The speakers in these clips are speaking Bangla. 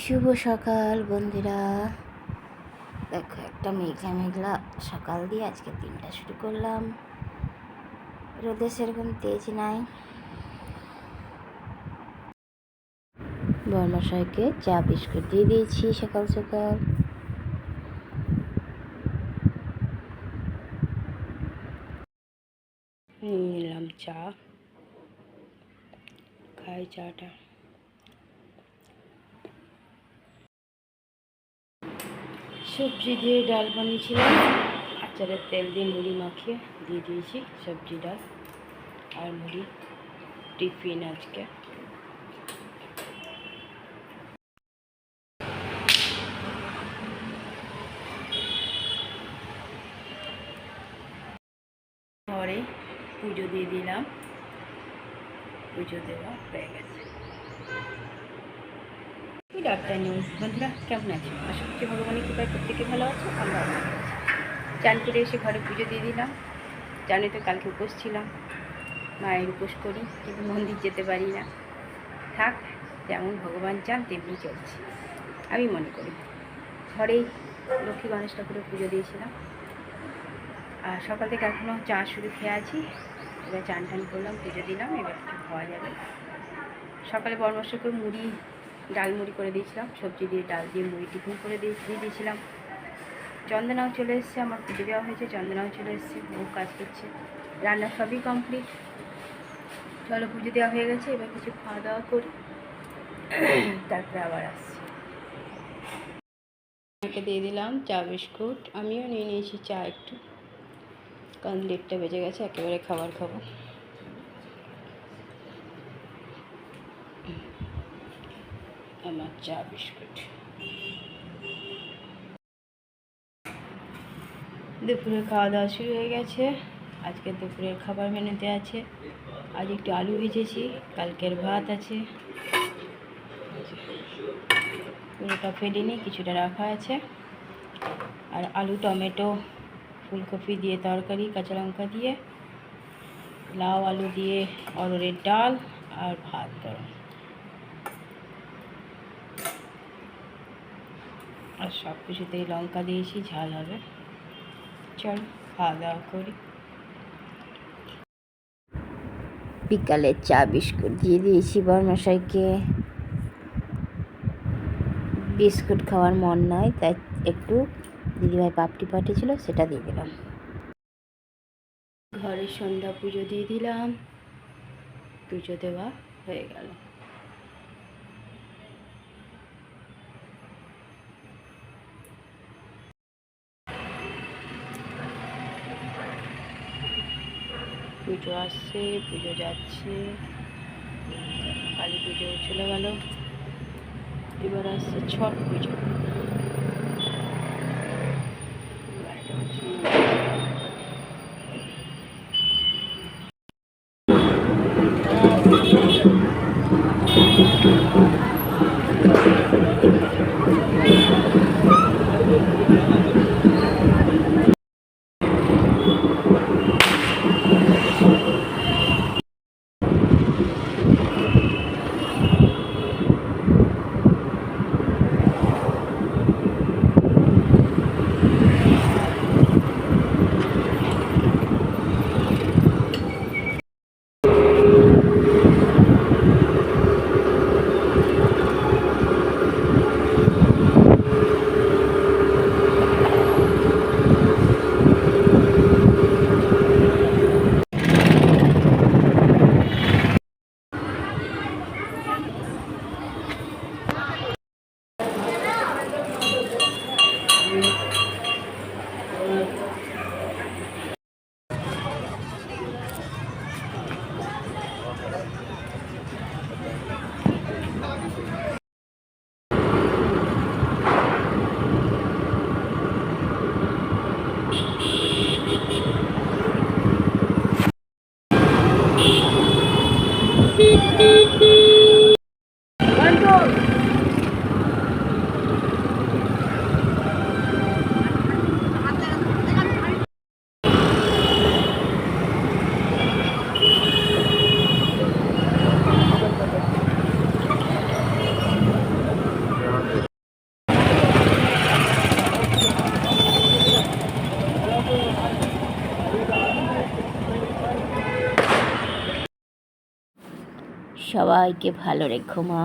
শুভ সকাল, বন্ধুরা। দেখো, একটা মেঘলা মেঘলা সকাল দিয়ে আজকে দিনটা শুরু করলাম। রোদে সেরকম তেজ নাই। বর্মশাইকে চা, বিস্কুট দিয়ে দিয়েছি সকাল সকাল। নিয়ে নিলাম চা। খাই চাটা। সবজি দিয়ে ডাল বানিয়েছিলাম। আচারের তেল দিয়ে মুড়ি মাখিয়ে দিয়ে দিয়েছি সবজি, ডাল আর মুড়ি টিফিন আজকে। পরে পুজো দিয়ে দিলাম। পুজো দেওয়া হয়ে গেছে। গুড আফটারনুন বন্ধুরা, কেমন আছো? আশা করছি ভগবানের কৃপায় প্রত্যেকে ভালো আছো, আমরা চান করে এসে ঘরে পুজো দিয়ে দিলাম। জানি তো কালকে উপোস ছিলাম। মায়ের উপোস করি, কিন্তু মন্দির যেতে পারি না। থাক, যেমন ভগবান চান, তেমনি চলছে। আমি মনে করি, ঘরেই লক্ষ্মী গণেশ ঠাকুরের পুজো দিয়েছিলাম। আর সকাল থেকে এখনও চা শুরু খেয়ে আছি। এবার চান টান করলাম, পুজো দিলাম, এবার কিছু খাওয়া যাবে। সকালে পরামর্শ করে মুড়ি ডাল মুড়ি করে দিয়েছিলাম, সবজি দিয়ে ডাল দিয়ে মুড়ি টিফিন করে দিয়ে দিয়ে দিয়েছিলাম। চন্দনাও চলে এসছে, আমার পুজো দেওয়া হয়েছে, চন্দনাও চলে এসছে বউ কাজ করছে। রান্না সবই কমপ্লিট চলো পুজো দেওয়া হয়ে গেছে, এবার কিছু খাওয়া দাওয়া করি। তারপরে আবার আসছি। আমাকে দিয়ে দিলাম চা, বিস্কুট। আমিও নিয়ে নিয়েছি চা একটু। কারণ দেড়টা বেজে গেছে, একেবারে খাবার খাব। আমার চা বিস্কুট। দুপুরে খাওয়া দাওয়া শুরু হয়ে গেছে। আজকে দুপুরের খাবার মেনুতে আছে। আজ একটু আলু ভেজেছি, কালকের ভাত আছে। পুরোটা ফেলিনি কিছুটা রাখা আছে। আর আলু, টমেটো, ফুলকপি দিয়ে তরকারি, কাঁচা লঙ্কা দিয়ে, লাউ, আলু দিয়ে অরড়ের ডাল আর ভাত গরম আর সব কিছুতেই লঙ্কা দিয়েছি, ঝাল হবে। চল, খাওয়া দাওয়া করি। বিকালে চা, বিস্কুট দিয়ে দিয়েছি বরমশাইকে। বিস্কুট খাওয়ার মন নাই, তাই একটু দিদিভাই পাপড়ি পাঠিয়েছিল, সেটা দিয়ে দিলাম। ঘরে সন্ধ্যা পুজো দিয়ে দিলাম। পুজো দেওয়া হয়ে গেল। পুজো আসছে পুজো যাচ্ছে। কালী পুজো চলে গেল। এবার আসছে ছট পুজো। সবাইকে ভালো রেখো মা।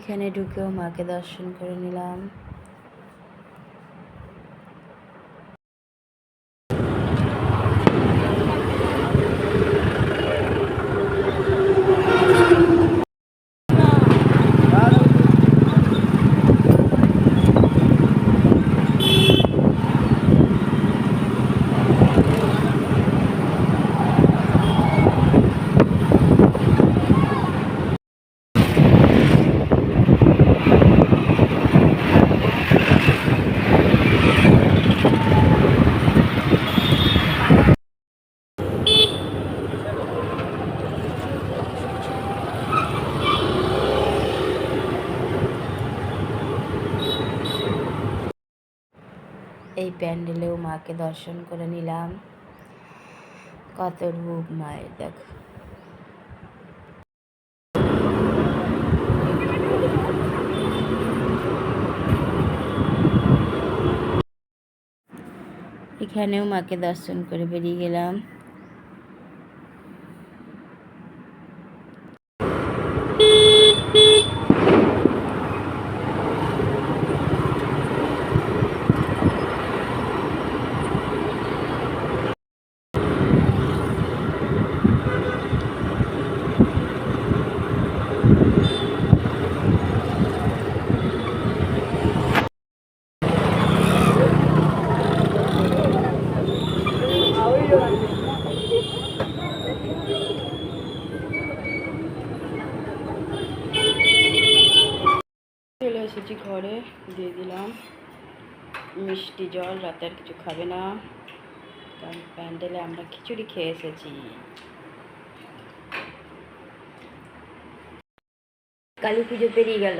এখানে ঢুকেও মাকে দর্শন করে নিলাম। এই প্যান্ডেলেও মাকে দর্শন করে নিলাম। কত রূপ মায়ের, দেখো। এখানেও মাকে দর্শন করে বেরিয়ে গেলাম চলে এসেছি ঘরে, দিয়ে দিলাম মিষ্টি জল, রাতে আর কিছু খাবে না। কারণ প্যান্ডেলে আমরা খিচুড়ি খেয়ে এসেছি। কালী পুজো পেরিয়ে গেল।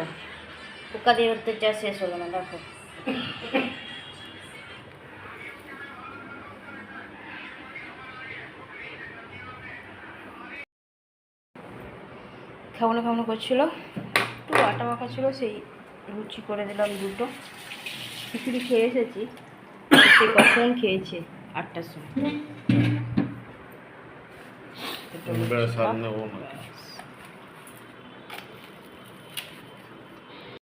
পোকাদের অত্যাচার শেষ হলো না, দেখো। খাওয়ানো খাওয়ানো করছিল। একটু আটা মাখা ছিল, সেই লুচি করে দিলাম দুটো। খিচুড়ি খেয়ে এসেছি। সে কখন খেয়েছে? আটটার সময়।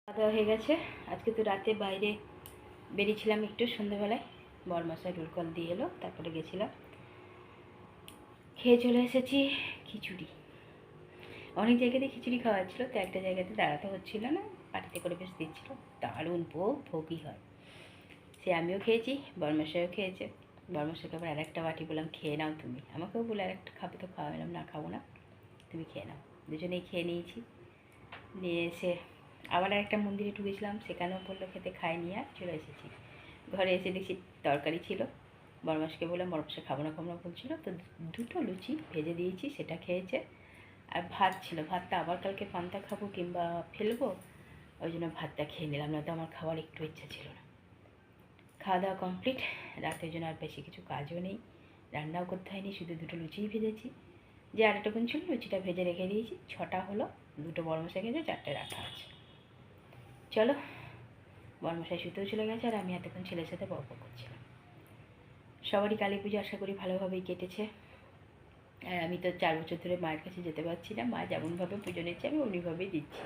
খাওয়া হয়ে গেছে। আজকে তো রাতে বাইরে বেরিয়েছিলাম একটু সন্ধ্যাবেলায়। বরমাসায় রোল কল দিয়ে এলো তারপরে গেছিলাম। খেয়ে চলে এসেছি খিচুড়ি। অনেক জায়গাতে খিচুড়ি খাওয়া ছিল তো একটা জায়গাতে দাঁড়াতে হচ্ছিল না পাটিতে করে বেশ দিচ্ছিল। দারুণ ভোগ, ভোগই হয়। সে আমিও খেয়েছি বরমাসাইও খেয়েছে। বরমাসাইকে আবার আরেকটা বাটি বললাম, খেয়ে নাও তুমি। আমাকেও বলে, আরেকটা খাবে তো খাওয়ালাম না খাব না। তুমি খেয়ে নাও। দুজনেই খেয়ে নিয়েছি। নিয়ে এসে আবার একটা মন্দিরে ঢুকেছিলাম, সেখানেও বলল, খেতে খাই নিয়ে আর, চলে এসেছি। ঘরে এসে দেখছি তরকারি ছিল। বরমাসকে বললাম বরমাসে খাব না খাব না, বলছিল। তো দুটো লুচি ভেজে দিয়েছি, সেটা খেয়েছে। আর ভাত ছিল, ভাতটা আবার কালকে পান্তা খাব কিংবা ফেলব, ওই জন্য ভাতটা খেয়ে নিলাম না তো আমার খাওয়ার একটু ইচ্ছা ছিল না। খাওয়া দাওয়া কমপ্লিট রাতের জন্য আর বেশি কিছু কাজও নেই, রান্নাও করতে হয়নি, শুধু দুটো লুচিই ভেজেছি। যে আরেকটুকুন ছিল, লুচিটা ভেজে রেখে দিয়েছি, ছটা হলো, দুটো বড় মশাই গেছে, চারটে রাখা আছে। চলো বর্মশাই শুতেও চলে গেছে আর আমি এতক্ষণ ছেলের সাথে গল্প করছিলাম। সবারই কালী পুজো আশা করি ভালোভাবেই কেটেছে। আর আমি তো চার বছর ধরে মায়ের কাছে যেতে পারছি না। মা যেমনভাবে পুজো নিচ্ছে, আমি অমনিভাবেই দিচ্ছি।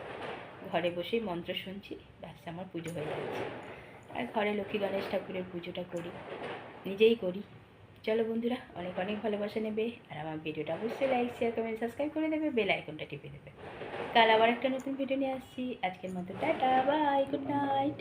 ঘরে বসেই মন্ত্র শুনছি, ব্যাস, আমার পুজো হয়ে যাচ্ছে। আর ঘরে লক্ষ্মী গণেশ ঠাকুরের পুজোটা করি, নিজেই করি। চলো বন্ধুরা, অনেক অনেক ভালোবাসা নেবে, আর আমার ভিডিওটা অবশ্যই লাইক শেয়ার কমেন্ট সাবস্ক্রাইব করে দেবে বেল আইকনটা টিপে দেবে। কাল আবার একটা নতুন ভিডিও নিয়ে আসছি। আজকের মতো টাটা বাই গুড নাইট